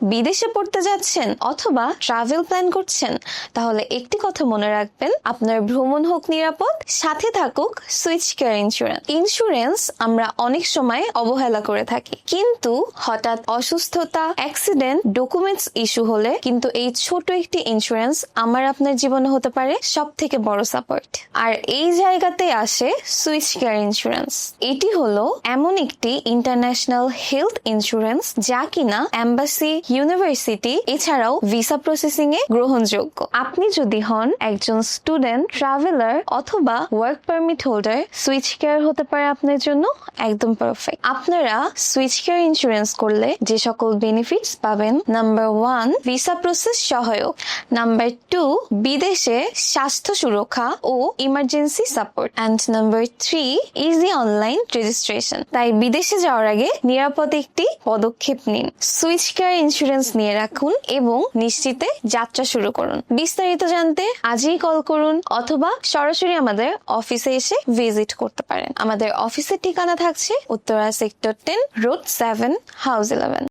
বিদেশে পড়তে যাচ্ছেন অথবা ট্রাভেল প্ল্যান করছেন, তাহলে একটি কথা মনে রাখবেন, আপনার ভ্রমণ হোক নিরাপদ, সাথে থাকুক সুইচ কেয়ার ইন্স্যুরেন্স ইন্স্যুরেন্স আমরা অনেক সময় অবহেলা করে থাকি। কিন্তু হঠাৎ অসুস্থতা অ্যাক্সিডেন্ট ডকুমেন্টস ইস্যু হলে কিন্তু এই ছোট একটি ইন্স্যুরেন্স আমার আপনার জীবনে হতে পারে সব থেকে বড় সাপোর্ট আর এই জায়গাতে আসে সুইচ কেয়ার ইন্স্যুরেন্স এটি হলো এমন একটি ইন্টারন্যাশনাল হেলথ ইন্স্যুরেন্স যা কিনা এম্বাসি ইউনিভার্সিটি এছাড়াও ভিসা প্রসেসিং এ গ্রহণযোগ্য। আপনি যদি হন একজন স্টুডেন্ট ট্রাভেলার অথবা work permit holder Swiss Care হতে পারে আপনার জন্য একদম পারফেক্ট আপনারা সুইচ কেয়ার ইন্স্যুরেন্স করলে যে সকল বেনিফিটস পাবেন নাম্বার ওয়ান ভিসা প্রসেস সহায়ক। নাম্বার টু বিদেশে স্বাস্থ্য সুরক্ষা ও emergency support and number three easy online registration তাই বিদেশে যাওয়ার আগে নিরাপদ একটি পদক্ষেপ নিন। সুইচ কেয়ার ইন্স্যুরেন্স নিয়ে রাখুন এবং নিশ্চিতে যাত্রা শুরু করুন। বিস্তারিত জানতে আজই কল করুন অথবা সরাসরি আমাদের অফিসে এসে ভিজিট করতে পারেন। আমাদের অফিসের ঠিকানা থাকছে Uttara sector ten road seven house eleven